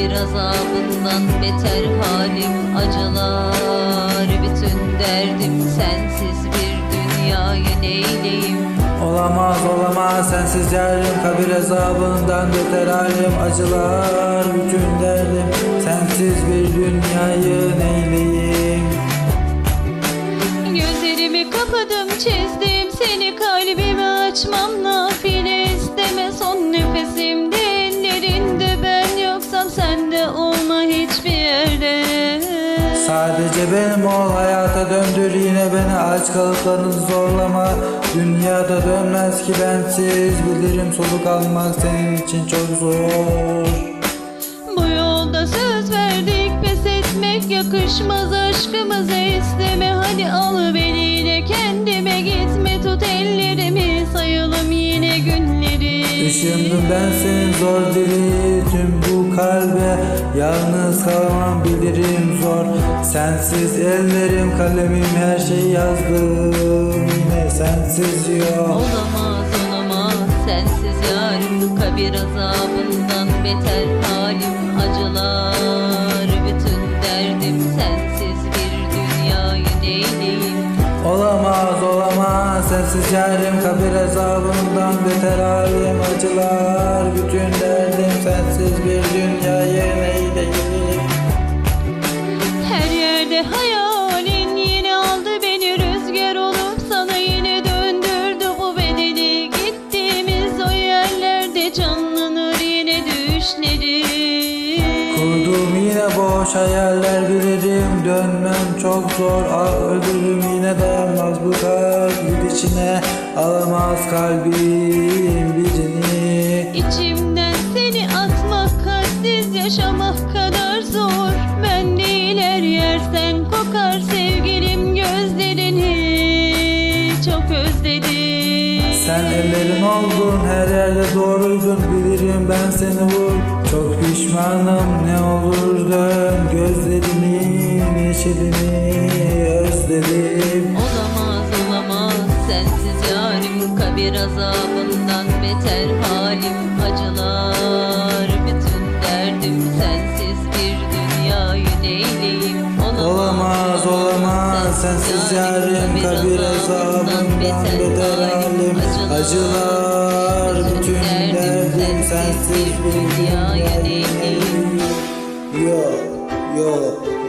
kabir azabından beter halim acılar. Bütün derdim sensiz bir dünyayı neyleyim? Olamaz olamaz sensiz yarım kabir azabından beter halim acılar. Bütün derdim sensiz bir dünyayı neyleyim? Gözlerimi kapadım çizdim. Seni kalbimi açmam Sadece benim ol hayata döndür yine beni aç kalıplarını zorlama. Dünyada dönmez ki bensiz bilirim soluk almak senin için çok zor. Bu yolda söz verdik pes etmek yakışmaz. Aşkımızı isteme hadi al beni de kendime gitme. Tut ellerimi sayalım yine günleri. Düşündüm ben senin zor dili tüm bu kalbe. Yalnız kalamam bilirim zor. Sensiz ellerim kalemim her şeyi yazdım. Yine sensiz yok. Olamaz olamaz. Sensiz yarim kabir azabından beter halim acılar. Bütün derdim sensiz bir dünyayı neyleyim? Olamaz olamaz. Sensiz yarim kabir azabından beter halim acılar. Bütün derdim yerlerde canlanır yine düşlerim. Kurduğum yine boş hayaller bilirim Dönmem çok zor. Ah ölürüm yine dayanmaz bu kalp. Gidişine Alamaz kalbim Sen ellerin oldun her yerde doğruydun bilirim ben seni vur. Çok pişmanım ne olur dön gözlerinin yeşilini özledim. Olamaz olamaz sensiz yarim kabir azabından beter halim. Acılar Bütün derdim sensiz bir dünyayı neyleyim Olamaz olamaz sensiz yarim kabir azabından beter halim acılar bütün derdim sensiz bir neyleyim Yok yok yok